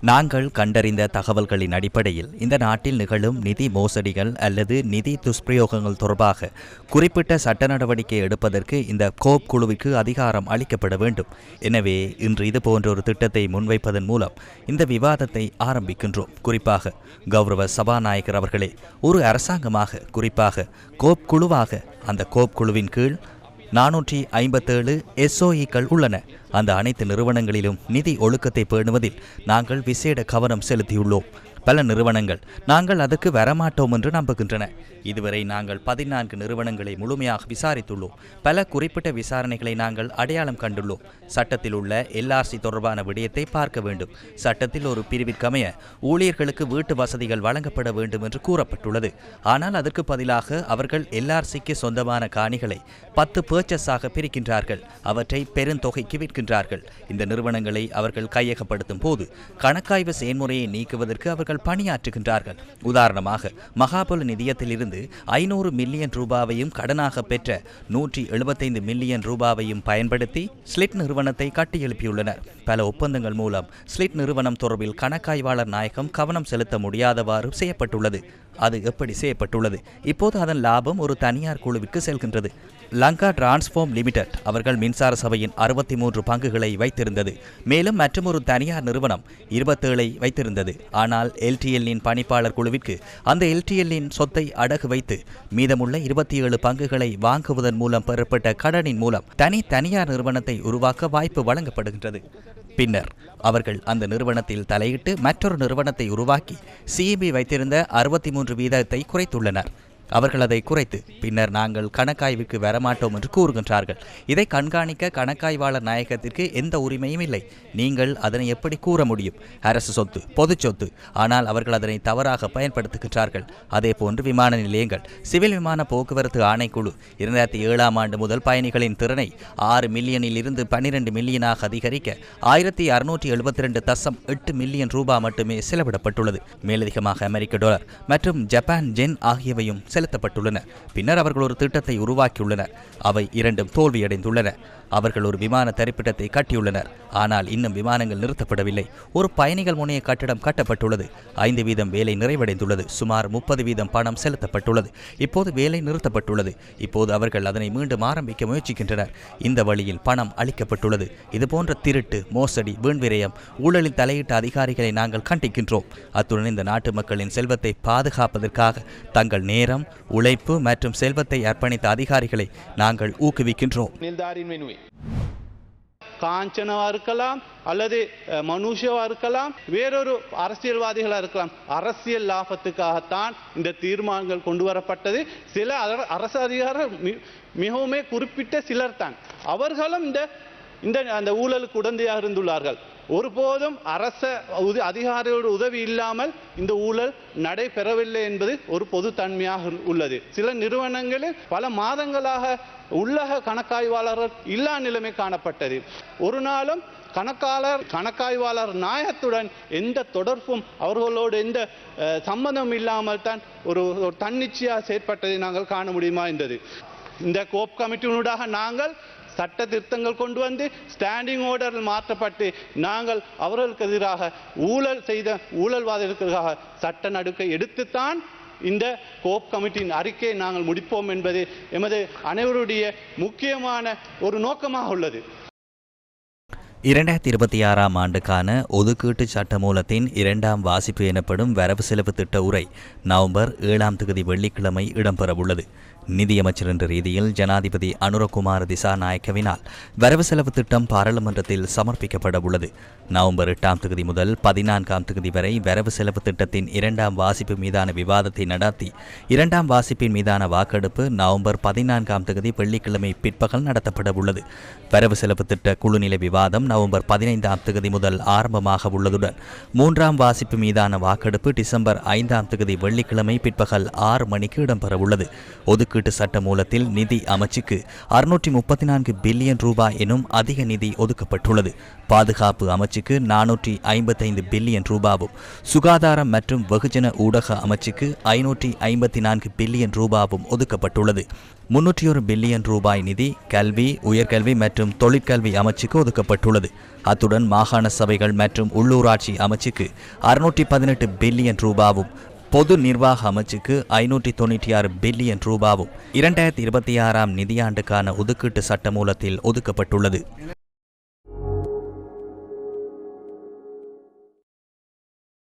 நாங்கள் கண்டறிந்த தகவல்களின் அடிப்படையில் இந்த நாட்டில் நிகழும் நிதி மோசடிகள் அல்லது நிதி துஷ்பிரயோகங்கள் தொடர்பாக குறிப்பிட்ட சட்ட நடவடிக்கை எடுப்பதற்கு இந்த கோப் குழுவுக்கு அதிகாரம் அளிக்கப்பட வேண்டும். எனவே இன்று இது போன்ற ஒரு திட்டத்தை முன்வைப்பதன் மூலம் இந்த விவாதத்தை ஆரம்பிக்கின்றோம். குறிப்பாக கௌரவ சபாநாயகர் அவர்களே ஒரு அரசாங்கமாக குறிப்பாக கோப் குழுவாக அந்த கோப் குழுவின் கீழ் நானூற்றி ஐம்பத்தேழு எஸ்ஓஇக்கள் உள்ளன. அந்த அனைத்து நிறுவனங்களிலும் நிதி ஒழுக்கத்தை பேணுவதில் நாங்கள் விசேட கவனம் செலுத்தியுள்ளோம். பல நிறுவனங்கள். நாங்கள் அதற்கு வரமாட்டோம் என்று நம்புகின்றன. இதுவரை நாங்கள் பதினான்கு நிறுவனங்களை முழுமையாக விசாரித்துள்ளோம். பல குறிப்பிட்ட விசாரணைகளை நாங்கள் அடையாளம் கண்டுள்ளோம். சட்டத்தில் உள்ள எல்ஆர்சி தொடர்பான விடயத்தை பார்க்க வேண்டும். சட்டத்தில் ஒரு பிரிவிற்கமைய ஊழியர்களுக்கு வீட்டு வசதிகள் வழங்கப்பட வேண்டும் என்று கூறப்பட்டுள்ளது. ஆனால் அதற்கு பதிலாக அவர்கள் எல்ஆர்சிக்கு சொந்தமான காணிகளை பத்து பேர்ச்சஸாக பிரிக்கின்றார்கள். அவற்றை பெருந்தொகைக்கு விற்கின்றார்கள். இந்த நிறுவனங்களை அவர்கள் கையகப்படுத்தும் போது கணக்காய்வு செயல்முறையை நீக்குவதற்கு அவர்கள் பணியாற்றுகின்றார்கள். உதாரணமாக மகாபல நிதியத்திலிருந்து ஐநூறு மில்லியன் ரூபாவையும் கடனாக பெற்ற நூற்றி எழுபத்தைந்து மில்லியன் ரூபாவையும் பயன்படுத்தி ஸ்லிட் நிறுவனத்தை கட்டியெழுப்பியுள்ளனர். பல ஒப்பந்தங்கள் மூலம் ஸ்லிட் நிறுவனம் தொடர்பில் கணக்காய்வாளர் நாயகம் கவனம் செலுத்த முடியாதவாறு செய்யப்பட்டுள்ளது. அது எப்படி செய்யப்பட்டுள்ளது? இப்போது அதன் லாபம் ஒரு தனியார் குழுவிற்கு செல்கின்றது. லங்கா டிரான்ஸ்ஃபார்ம் லிமிடெட் அவர்கள் மின்சார சபையின் அறுபத்தி மூன்று பங்குகளை வைத்திருந்தது. மேலும் மற்றொரு தனியார் நிறுவனம் இருபத்தேழை வைத்திருந்தது. ஆனால் எல்டிஎல்லின் பணிப்பாளர் குழுவிற்கு அந்த எல்டிஎல்லின் சொத்தை அடகு வைத்து மீதமுள்ள இருபத்தி ஏழு பங்குகளை வாங்குவதன் மூலம் பெறப்பட்ட கடனின் மூலம் தனி தனியார் நிறுவனத்தை உருவாக்க வாய்ப்பு வழங்கப்படுகின்றது. பின்னர் அவர்கள் அந்த நிறுவனத்தில் தலையிட்டு மற்றொரு நிறுவனத்தை உருவாக்கி சிஇபி வைத்திருந்த அறுபத்தி மூன்று வீதத்தை குறைத்துள்ளனர். அவர்கள் அதை குறைத்து பின்னர் நாங்கள் கணக்காய்வுக்கு வரமாட்டோம் என்று கூறுகின்றார்கள். இதை கண்காணிக்க கணக்காய்வாளர் நாயகத்திற்கு எந்த உரிமையும் இல்லை. நீங்கள் அதனை எப்படி கூற முடியும்? அரசு சொத்து பொது சொத்து. ஆனால் அவர்கள் அதனை தவறாக பயன்படுத்துகின்றார்கள். அதே போன்று விமான நிலையங்கள் சிவில் விமான போக்குவரத்து ஆணைக்குழு இரண்டாயிரத்தி ஏழாம் ஆண்டு முதல் பயணிகளின் திறனை ஆறு மில்லியனில் இருந்து பன்னிரண்டு மில்லியனாக அதிகரிக்க ஆயிரத்தி அறுநூற்றி எழுபத்தி ரெண்டு தசம் எட்டு மில்லியன் ரூபாய் மட்டுமே செலவிடப்பட்டுள்ளது. மேலதிகமாக அமெரிக்க டாலர் மற்றும் ஜப்பான் ஜென் ஆகியவையும் செலுத்தப்பட்டுள்ளன பின்னர் அவர்கள் ஒரு திட்டத்தை உருவாக்கியுள்ளனர். அவை இரண்டும் தோல்வியடைந்துள்ளன. அவர்கள் ஒரு விமான தரிப்பிடத்தை கட்டியுள்ளனர். ஆனால் இன்னும் விமானங்கள் நிறுத்தப்படவில்லை. ஒரு பயணிகள் முனைய கட்டிடம் கட்டப்பட்டுள்ளது. ஐந்து வீதம் வேலை நிறைவடைந்துள்ளது. சுமார் முப்பது வீதம் பணம் செலுத்தப்பட்டுள்ளது. இப்போது வேலை நிறுத்தப்பட்டுள்ளது. இப்போது அவர்கள் அதனை மீண்டும் ஆரம்பிக்க முயற்சிக்கின்றனர். இந்த வழியில் பணம் அளிக்கப்பட்டுள்ளது. இதுபோன்ற திருட்டு மோசடி வீண்விரயம் ஊழலில் தலையிட்ட அதிகாரிகளை நாங்கள் கண்டிக்கின்றோம். அத்துடன் இந்த நாட்டு மக்களின் செல்வத்தை பாதுகாப்பதற்காக தங்கள் நேரம் நேரம் உழைப்பு மற்றும் செல்வத்தை அர்ப்பணித்த அதிகாரிகளை நாங்கள் ஊக்குவிக்கின்றோம். காஞ்சனவா இருக்கலாம் அல்லது மனுஷவா இருக்கலாம் வேறொரு அரசியல்வாதிகளா இருக்கலாம். அரசியல் லாபத்துக்காகத்தான் இந்த தீர்மானங்கள் கொண்டு வரப்பட்டது. சில அரசு அதிகாரம் மிகவுமே குறிப்பிட்ட சிலர் தான் அவர்களும் இந்த இந்த அந்த ஊழலுக்கு உடந்தையாக இருந்துள்ளார்கள். ஒருபோதும் அரச உத- அதிகாரியோட உதவி இல்லாமல் இந்த ஊழல் நடைபெறவில்லை என்பது ஒரு பொது தன்மையாக உள்ளது. சில நிறுவனங்களில் பல மாதங்களாக உள்ளக கணக்காய்வாளர்கள் இல்லா நிலைமை காணப்பட்டது. ஒரு நாளும் கணக்காளர் கணக்காய்வாளர் நாயகத்துடன் எந்த தொடர்பும் அவர்களோடு எந்த சம்மந்தம் சம்பந்தம் இல்லாமல் தான் ஒரு தன்னிச்சையாக செயற்பட்டதை நாங்கள் காண முடியுமா என்றது இந்த கோப் கமிட்டியினூடாக நாங்கள் சட்ட திருத்தங்கள் கொண்டு வந்து ஸ்டாண்டிங் ஆர்டர் மாற்றப்பட்டு நாங்கள் அவர்களுக்கு எதிராக ஊழல் செய்த ஊழல்வாதிகளுக்கு எதிராக சட்ட நடுக்கை எடுத்துத்தான் இந்த கோப் கமிட்டியின் அறிக்கையை நாங்கள் முடிப்போம் என்பது எமது அனைவருடைய முக்கியமான ஒரு நோக்கமாக உள்ளது. இரண்டாயிரத்தி இருபத்தி ஆறாம் ஆண்டுக்கான ஒதுக்கீட்டு சட்டமூலத்தின் இரண்டாம் வாசிப்பு எனப்படும் வரவு செலவு திட்ட உரை நவம்பர் ஏழாம் தேதி வெள்ளிக்கிழமை இடம்பெறவுள்ளது. நிதியமைச்சர் என்ற ரீதியில் ஜனாதிபதி அனுரகுமார் திசாநாயக்கவினால் வரவு செலவு திட்டம் பாராளுமன்றத்தில் சமர்ப்பிக்கப்பட உள்ளது. நவம்பர் எட்டாம் தொகுதி முதல் பதினான்காம் தொகுதி வரை வரவு செலவு திட்டத்தின் இரண்டாம் வாசிப்பு மீதான விவாதத்தை நடத்தி இரண்டாம் வாசிப்பின் மீதான வாக்கெடுப்பு நவம்பர் பதினான்காம் தொகுதி வெள்ளிக்கிழமை பிற்பகல் நடத்தப்பட உள்ளது. வரவு செலவு திட்ட குழுநிலை விவாதம் நவம்பர் பதினைந்தாம் தொகுதி முதல் ஆரம்பமாக உள்ளதுடன் மூன்றாம் வாசிப்பு மீதான வாக்கெடுப்பு டிசம்பர் ஐந்தாம் தொகுதி வெள்ளிக்கிழமை பிற்பகல் ஆறு மணிக்கு இடம்பெற உள்ளது. ஒதுக்கு ஒதுக்கீட்டு சட்ட மூலத்தில் நிதி அமைச்சுக்கு அறுநூற்றி முப்பத்தி நான்கு பில்லியன் ரூபாய் எனும் அதிக நிதி ஒதுக்கப்பட்டுள்ளது. பாதுகாப்பு அமைச்சுக்கு நானூற்றி ஐம்பத்தைந்து பில்லியன் ரூபாவும் சுகாதாரம் மற்றும் வெகுஜன ஊடக அமைச்சுக்கு ஐநூற்றி ஐம்பத்தி நான்கு பில்லியன் ரூபாவும் ஒதுக்கப்பட்டுள்ளது. முன்னூற்றி ஒரு பில்லியன் ரூபாய் நிதி கல்வி உயர்கல்வி மற்றும் தொழிற்கல்வி அமைச்சுக்கு ஒதுக்கப்பட்டுள்ளது. அத்துடன் மாகாண சபைகள் மற்றும் உள்ளூராட்சி அமைச்சுக்கு அறுநூற்றி பதினெட்டு பில்லியன் ரூபாவும் பொது நிர்வாக அமைச்சுக்கு ஐநூற்றி தொண்ணூற்றி ஆறு பில்லியன் ரூபாவும் இரண்டாயிரத்தி இருபத்தி ஆறாம் நிதியாண்டுக்கான ஒதுக்கீட்டு சட்டமூலத்தில் ஒதுக்கப்பட்டுள்ளது.